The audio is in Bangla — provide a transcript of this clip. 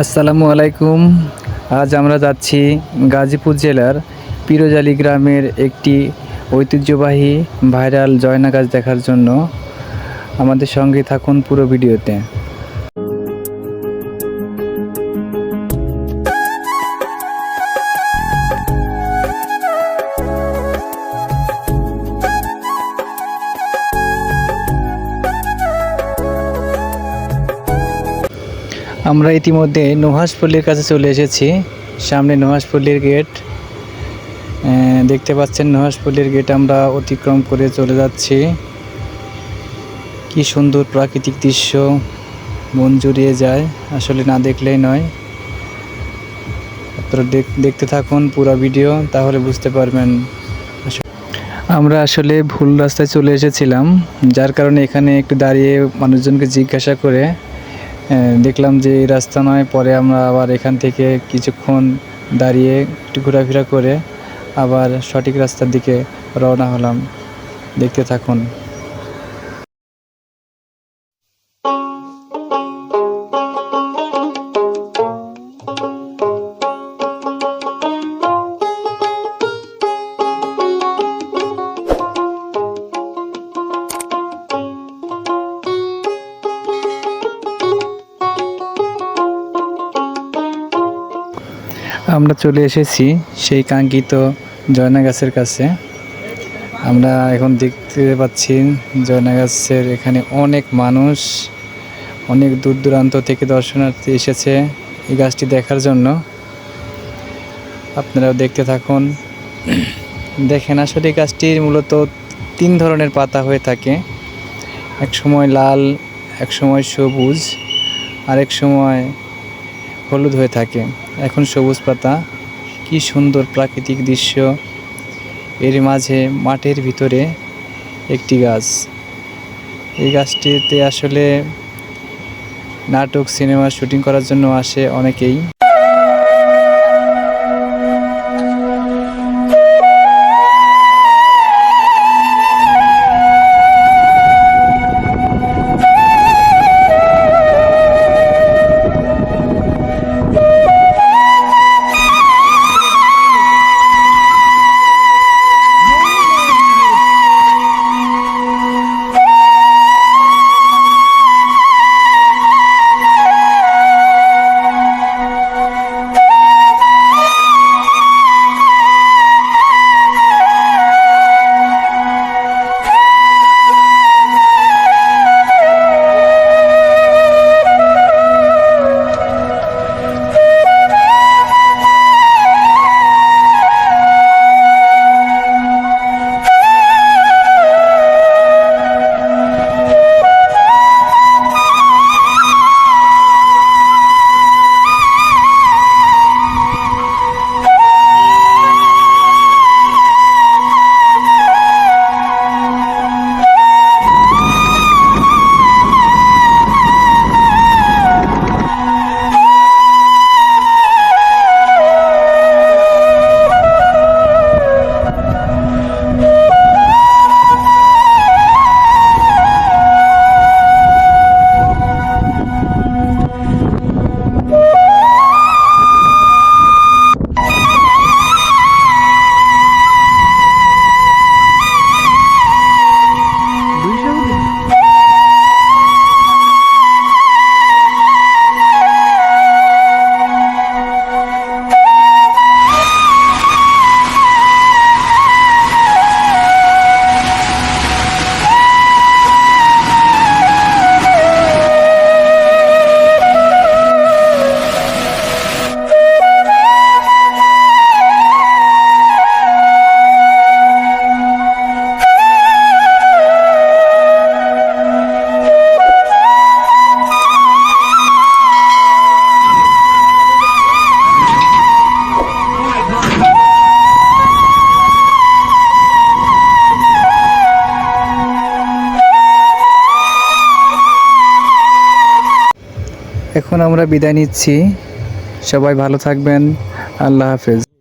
আসসালামু আলাইকুম। আজ আমরা যাচ্ছি গাজীপুর জেলার পিরোজালি গ্রামের একটি ঐতিহ্যবাহী ভাইরাল জয়না গাছ দেখার জন্য। আমাদের সঙ্গে থাকুন পুরো ভিডিওতে। আমরা ইতিমধ্যে নুহাসপল্লির কাছে চলে এসেছি। সামনে নুহাসপল্লির গেট দেখতে পাচ্ছেন নুহাসপল্লির গেট আমরা অতিক্রম করে চলে যাচ্ছি। কি সুন্দর প্রাকৃতিক দৃশ্য, মন জুড়িয়ে যায়, আসলে না দেখলেই নয়। আপনারা দেখ- দেখতে থাকুন পুরো ভিডিও তাহলে বুঝতে পারবেন। আমরা আসলে ভুল রাস্তায় চলে এসেছিলাম, যার কারণে এখানে একটু দাঁড়িয়ে মানুষজনকে জিজ্ঞাসা করে দেখলাম যে এই রাস্তা নয়, পরে আমরা আবার এখান থেকে কিছুক্ষণ দাঁড়িয়ে একটু ঘোরাফেরা করে আবার সঠিক রাস্তার দিকে রওনা হলাম। দেখতে থাকুন। আমরা চলে এসেছি সেই কাঙ্ক্ষিত জয়না গাছের কাছে। আমরা এখন দেখতে পাচ্ছি জয়না গাছের এখানে অনেক মানুষ, অনেক দূর দূরান্ত থেকে দর্শনার্থী এসেছে এই গাছটি দেখার জন্য। আপনারাও দেখতে থাকুন। দেখেন, আসলে এই গাছটির মূলত তিন ধরনের পাতা হয়ে থাকে। এক সময় লাল, এক সময় সবুজ, আরেক সময় হলুদ হয়ে থাকে। এখন সবুজ পাতা, কি সুন্দর প্রাকৃতিক দৃশ্য। এর মাঝে মাঠের ভিতরে একটি গাছ। এই গাছটিতে আসলে নাটক, সিনেমা শুটিং করার জন্য আসে অনেকেই। এখন আমরা বিদায় নিচ্ছি। সবাই ভালো থাকবেন। আল্লাহ হাফেজ।